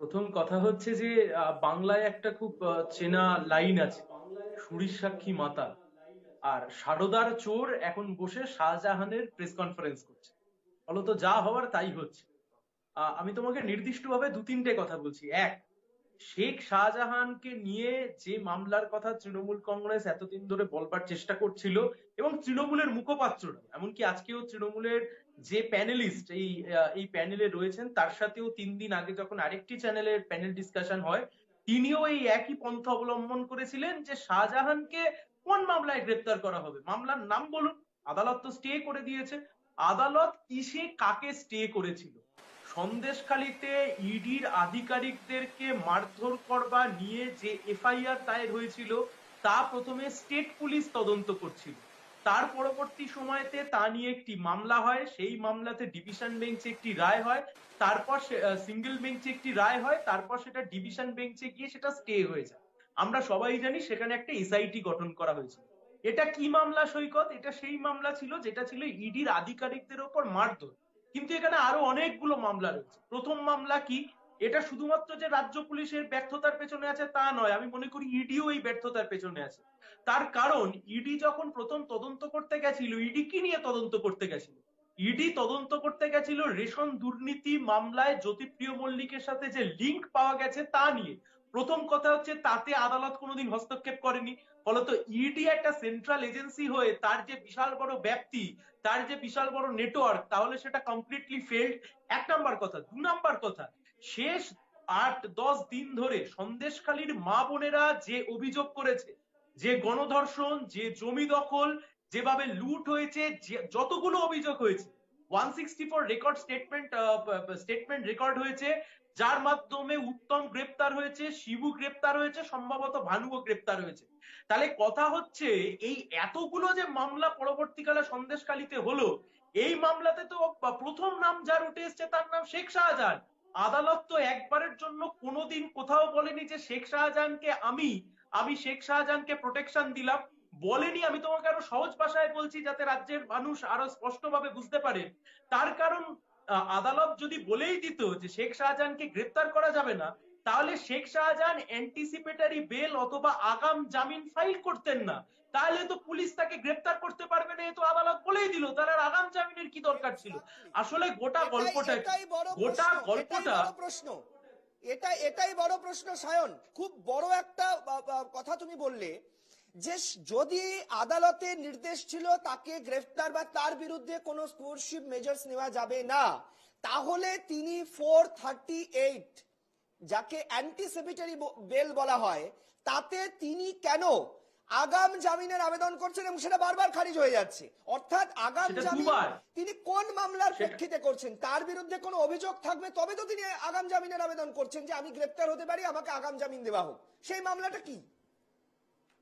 প্রথম কথা হচ্ছে যে বাংলায় একটা খুব চেনা লাইন আছে। সুরির সাক্ষী মাতা। আর সারদার চোর এখন বসে শাহজাহানের প্রেস কনফারেন্স করছে। ফলত যা হওয়ার তাই হচ্ছে। আমি তোমাকে নির্দিষ্টভাবে দু তিনটে কথা বলছি। এক, শেখ শাহজাহানকে নিয়ে যে মামলার কথা তৃণমূল কংগ্রেস এতদিন ধরে বলবার চেষ্টা করছিল, এবং তৃণমূলের মুখপাত্ররা এমনকি আজকেও তৃণমূলের যে প্যানেলিস্ট এই এই প্যানেলে রয়েছেন, তার সাথেও তিন দিন আগে যখন আরেকটি চ্যানেলের প্যানেল ডিসকাশন হয়, তিনিও এই একই পন্থা অবলম্বন করেছিলেন যে শাহজাহানকে কোন মামলায় গ্রেপ্তার করা হবে? মামলার নাম বলুন, আদালত তো স্টে করে দিয়েছে। আদালত কিসে কাকে স্টে করেছিল? সন্দেশখালিতে ইডির আধিকারিকদেরকে মারধর করবা নিয়ে যে এফআইআর দায়ের হয়েছিল, তা প্রথমে স্টেট পুলিশ তদন্ত করছিল। তার পরবর্তী সময়তে তা নিয়ে একটি মামলা হয়। সেই মামলাতে ডিভিশন বেঞ্চে একটি রায় হয়। তারপর সিঙ্গেল বেঞ্চে একটি রায় হয়। তারপর সেটা ডিভিশন বেঞ্চে গিয়ে সেটা স্টে হয়ে যায়। আমরা সবাই জানি সেখানে একটা এসআইটি গঠন করা হয়েছিল। এটা কি মামলা, সৈকত? এটা সেই মামলা ছিল যেটা ছিল ইডির আধিকারিকদের ওপর মারধর। কিন্তু এখানে আরও অনেকগুলো মামলা রয়েছে। প্রথম মামলা কি? এটা শুধুমাত্র যে রাজ্য পুলিশের ব্যর্থতার পেছনে আছে তা নয়, আমি মনে করি ইডিও এই ব্যর্থতার পেছনে আছে। তার কারণ ইডি যখন প্রথম তদন্ত করতে গেছিল ইডি কি নিয়ে তদন্ত করতে গেছিল? ইডি তদন্ত করতে গেছিল রেশন দুর্নীতি মামলায় জ্যোতিপ্রিয় মল্লিকের সাথে যে লিংক পাওয়া গেছে তা নিয়ে। প্রথম কথা হচ্ছে, তাতে আদালত কোনোদিন হস্তক্ষেপ করেনি। ফলত ইডি একটা সেন্ট্রাল এজেন্সি হয়ে তার যে বিশাল বড় ব্যাপ্তি তার যে বিশাল বড় নেটওয়ার্ক তাহলে সেটা কমপ্লিটলি ফেল্ড এক নাম্বার কথা, দু নাম্বার কথা শেষ আট, দশ দিন ধরে সন্দেশখালীর মা বোনেরা যে অভিযোগ করেছে, যে গণধর্ষণ, যে জমি দখল, যেভাবে লুট হয়েছে যতগুলো অভিযোগ হয়েছে one sixty four record statement statement record হয়েছে, যার মাধ্যমে উত্তম গ্রেপ্তার হয়েছে, শিবু গ্রেপ্তার হয়েছে, সম্ভবত ভানুও গ্রেপ্তার হয়েছে। তাহলে কথা হচ্ছে, এই এতগুলো যে মামলা পরবর্তীকালে সন্দেশখালীতে হলো, এই মামলাতে তো প্রথম নাম যার উঠে এসছে তার নাম শেখ শাহজাহান। আদালত তো একবারের জন্য কোনোদিন কোথাও বলেনি যে শেখ শাহজাহানকে আমি আমি শেখ শাহজাহানকে প্রোটেকশন দিলাম। বলেনি, আমি তোমাকে আরও সহজ ভাষায় বলছি যাতে রাজ্যের মানুষ আরও স্পষ্টভাবে বুঝতে পারে। তার কারণ আদালত যদি বলেই দিত যে শেখ শাহজাহানকে গ্রেপ্তার করা যাবে না তাহলে শেখ শাহজাহান অ্যান্টিসিপেটারি বেল অথবা আগাম জামিন ফাইল করতেন না। তাহলে তো পুলিশ তাকে গ্রেপ্তার করতে পারবে না এ তো আদালত বলেই দিল তার আর আগাম জামিনের কি দরকার ছিল? আসলে গোটা গল্পটা গোটা গল্পটা প্রশ্ন। এটা এটাই বড় প্রশ্ন সায়ন। খুব বড় একটা কথা তুমি বললে যে যদি আদালতের নির্দেশ ছিল তাকে গ্রেফতার বা তার বিরুদ্ধে কোনো স্পোর্টশিপ মেজার্স নেওয়া যাবে না তাহলে তিনি ফোর থার্টি এইট যাকে অ্যান্টিসেপিটারি বেল বলা হয় তাতে তিনি কেন আগাম জামিনের আবেদন করছেন এবং সেটা বারবার খারিজ হয়ে যাচ্ছে? অর্থাৎ আগাম জামিন তিনি কোন মামলার প্রেক্ষিতে করছেন? তার বিরুদ্ধে কোনো অভিযোগ থাকবে? তবে তো তিনি আগাম জামিনের আবেদন করছেন যে আমি গ্রেপ্তার হতে পারি আমাকে আগাম জামিন দেওয়া হোক। সেই মামলাটা কি?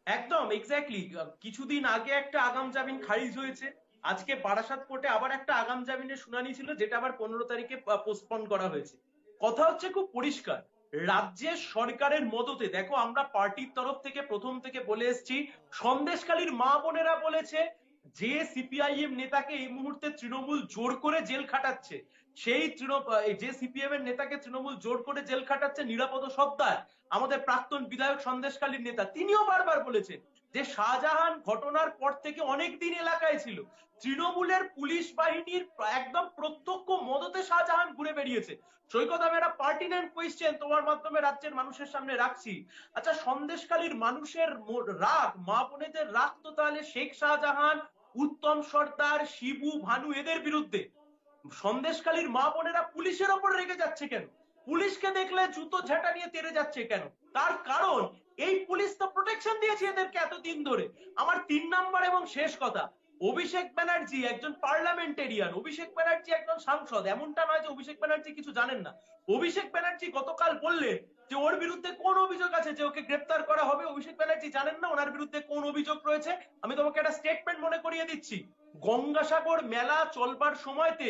একদম এক্স্যাক্টলি কিছুদিন আগে একটা আগাম জামিন খারিজ হয়েছে। আজকে বারাসাত কোর্টে আবার একটা আগাম জামিনের শুনানি ছিল যেটা আবার পনেরো তারিখে পোস্টপন করা হয়েছে। কথা হচ্ছে খুব পরিষ্কার। রাজ্যের সরকারের মদতে, দেখো আমরা পার্টির তরফ থেকে প্রথম থেকে বলে এসেছি সন্দেশকালীর মা বোনেরা বলেছে যে সিপিআইএম নেতাকে এই মুহূর্তে তৃণমূল জোর করে জেল খাটাচ্ছে। সেই যে সিপিএম এর নেতাকে তৃণমূল জোর করে জেল খাটাচ্ছে নিরাপদ সত্তার আমাদের প্রাক্তন বিধায়ক সন্দেশকালীর নেতা, তিনিও বারবার বলেছেন যে শাহজাহান ঘটনার পর থেকে অনেক দিন এলাকায় ছিল। তৃণমূলের পুলিশ বাহিনীর একদম প্রত্যক্ষ মদতে শাহজাহান ঘুরে বেরিয়েছে সৈকত, আমি একটা পার্টিনেন্ট কোয়েশ্চেন তোমার মাধ্যমে রাজ্যের মানুষের সামনে রাখছি। আচ্ছা সন্দেশকালীর মানুষের রাগ, মা বোনেদের রাগ তো তাহলে শেখ শাহজাহান, উত্তম সর্দার, শিবু, ভানু, এদের বিরুদ্ধে। সন্দেশকালীর মা বোনেরা পুলিশের ওপর রেগে যাচ্ছে কেন? পুলিশকে দেখলে জুতো ঝাঁটা নিয়ে তেড়ে যাচ্ছে কেন? তার কারণ, এই পুলিশ তো প্রোটেকশন দিয়েছে এদেরকে এতদিন ধরে। আমার তিন নাম্বার এবং শেষ কথা, অভিষেক ব্যানার্জি একজন পার্লামেন্টেরিয়ান অভিষেক ব্যানার্জি একজন সাংসদ, এমনটা নয় যে অভিষেক ব্যানার্জি কিছু জানেন না। অভিষেক ব্যানার্জি গতকাল বললেন যে ওর বিরুদ্ধে কোন অভিযোগ আছে যে ওকে গ্রেপ্তার করা হবে? অভিষেক ব্যানার্জি জানেন না ওনার বিরুদ্ধে কোন অভিযোগ রয়েছে? আমি তোমাকে একটা স্টেটমেন্ট মনে করিয়ে দিচ্ছি। গঙ্গাসাগর মেলা চলবার সময়তে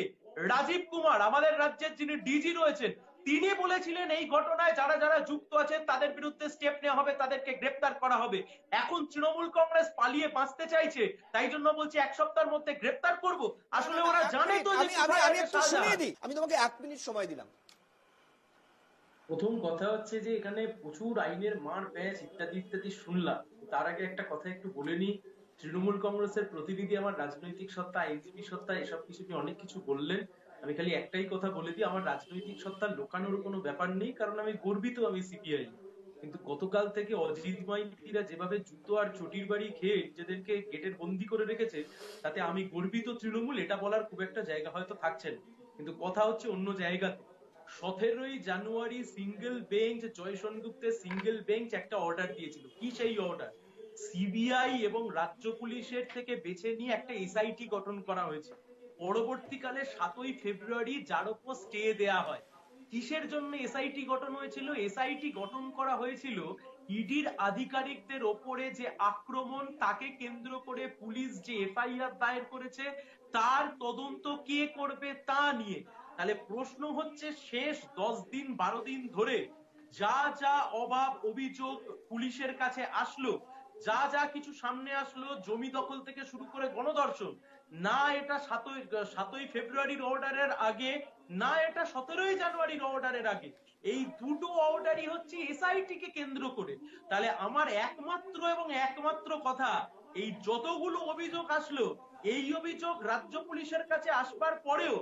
রাজীব কুমার, আমাদের রাজ্যের যিনি ডিজি রয়েছেন তিনি বলেছিলেন এই ঘটনায় যারা যারা যুক্ত আছেন তাদের বিরুদ্ধে স্টেপ নেওয়া হবে তাদেরকে গ্রেপ্তার করা হবে। এখন তৃণমূল কংগ্রেস পালিয়ে বাঁচতে চাইছে তাই জন্য বলছি এক সপ্তাহের মধ্যে গ্রেপ্তার করব। আসলে ওরা জানে তো আমি আমি আছে একটু শুনিয়ে দিই। আমি তোমাকে এক মিনিট সময় দিলাম। প্রথম কথা হচ্ছে যে এখানে প্রচুর আইনের মার প্যাচ ইত্যাদি ইত্যাদি শুনলাম। তার আগে একটা কথা একটু বলে নি তৃণমূল কংগ্রেসের প্রতিনিধি আমার রাজনৈতিক সত্তা আইনজীবী সত্তা এসব কিছু নিয়ে অনেক কিছু বললেন। আমি খালি একটাই কথা বলে দিই, আমার রাজনৈতিক সত্তা লোকানোর কোনো ব্যাপার নেই, কারণ আমি গর্বিত আমি সিপিআই কিন্তু গতকাল থেকে অজিত মাইতিরা যেভাবে জুতো আর চটির বাড়ি খেয়ে নিজেদেরকে গেটের বন্দি করে রেখেছে, তাতে আমি গর্বিত তৃণমূল, এটা বলার খুব একটা জায়গা হয়তো থাকছে না। কিন্তু কথা হচ্ছে অন্য জায়গাতে। সতেরোই জানুয়ারি সিঙ্গেল বেঞ্চ জয় সেনগুপ্তের সিঙ্গেল বেঞ্চ একটা অর্ডার দিয়েছিল। কি সেই অর্ডার সিবিআই এবং রাজ্য পুলিশের থেকে বেছে নিয়ে একটা এসআইটি গঠন করা হয়েছে। পরবর্তীকালে সাতই ফেব্রুয়ারি যার উপর স্টে দেয়া হয়। কিসের জন্য এসআইটি গঠন হয়েছিল? এসআইটি গঠন করা হয়েছিল ইডির আধিকারিকদের ওপরে যে আক্রমণ, তাকে কেন্দ্র করে পুলিশ যে এফআইআর দায়ের করেছে, তার তদন্ত কে করবে তা নিয়ে। তাহলে প্রশ্ন হচ্ছে শেষ দশ দিন, বারো দিন ধরে যা যা অভাব, অভিযোগ পুলিশের কাছে আসলো যা যা কিছু সামনে আসলো, জমি দখল থেকে শুরু করে গণধর্ষণ, না এটা সাতই সাতই ফেব্রুয়ারির অর্ডারের আগে, না এটা সতেরোই জানুয়ারির অর্ডারের আগে। এই দুটো অর্ডারই হচ্ছে এসআইটি কে কেন্দ্র করে। তাহলে আমার একমাত্র এবং একমাত্র কথা, এই যতগুলো অভিযোগ আসলো, এই অভিযোগ রাজ্য পুলিশের কাছে আসবার পরেও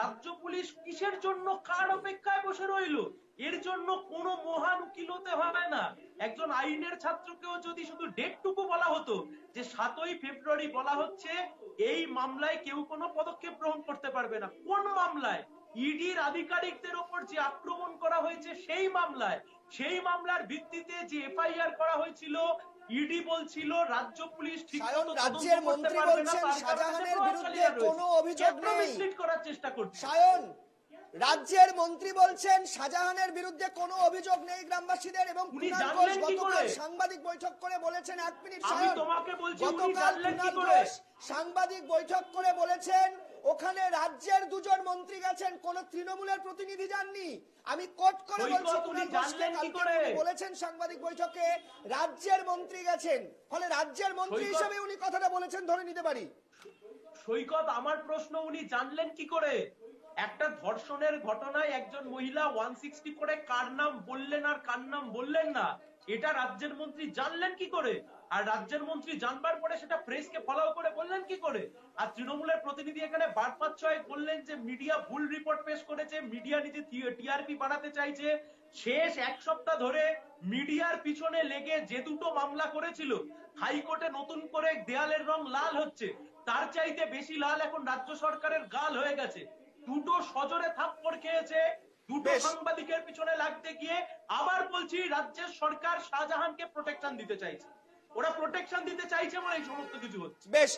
রাজ্য পুলিশ কিসের জন্য কার অপেক্ষায় বসে রইল? এর জন্য কোনো মহান উকিল হতে হবে না। একজন আইনের ছাত্রকেও যদি শুধু ডেটটুকু বলা হতো যে সাতই ফেব্রুয়ারি বলা হচ্ছে এই মামলায় কেউ কোনো পদক্ষেপ গ্রহণ করতে পারবে না। কোন মামলায়? ইডির আধিকারিকদের ওপর যে আক্রমণ করা হয়েছে সেই মামলায়। সেই মামলার ভিত্তিতে যে এফআইআর করা হয়েছিল ইডি বলছিল রাজ্য পুলিশ ঠিক রাজ্যের করতে মন্ত্রী পারবে না, বলছেন শাহজাহানের বিরুদ্ধে কোনো অভিযোগ নেই। করার চেষ্টা করছে। সায়ন রাজ্যের মন্ত্রী বলছেন শাহজাহানের বিরুদ্ধে কোনো অভিযোগ নেই গ্রামবাসীদের এবং কুণাল ঘোষ গতকাল সাংবাদিক বৈঠক করে বলেছেন এক মিনিট গতকাল কুণাল ঘোষ সাংবাদিক বৈঠক করে বলেছেন ওখানে রাজ্যের দুজন মন্ত্রী গেছেন কোন তৃণমূলের প্রতিনিধি যাননি। আমি কোট করে বলছি কুণাল ঘোষকে কালকে বলেছেন সাংবাদিক বৈঠকে রাজ্যের মন্ত্রী গেছেন। ফলে রাজ্যের মন্ত্রী হিসেবে উনি কথাটা বলেছেন ধরে নিতে পারি। সৈকত আমার প্রশ্ন উনি জানলেন কি করে? একটা ধর্ষণের ঘটনায় একজন মহিলা ওয়ান সিক্সটি করে কার নাম বললেন আর কার নাম বললেন না? এটা রাজ্যের মন্ত্রী জানলেন কি করে? আর রাজ্যের মন্ত্রী জানবার পরে সেটা প্রেসকে ফলো করে বললেন কি করে? আর তৃণমূলের প্রতিনিধি এখানে বারপাত ছয় বললেন যে মিডিয়া ভুল রিপোর্ট পেশ করেছে মিডিয়া নিজে টিআরপি বাড়াতে চাইছে। শেষ এক সপ্তাহ ধরে মিডিয়ার পিছনে লেগে যে দুটো মামলা করেছিল, হাইকোর্টে নতুন করে দেয়ালের রং লাল হচ্ছে। তার চাইতে বেশি লাল এখন রাজ্য সরকারের গাল হয়ে গেছে। দুটো সজোরে থাপ্পড় খেয়েছে দুটো সাংবাদিকের পিছনে লাগতে গিয়ে আবার বলছি রাজ্যের সরকার শাহজাহানকে প্রোটেকশন দিতে চাইছে। ওরা প্রোটেকশন দিতে চাইছে বলে এই সমস্ত কিছু হচ্ছে। বেশ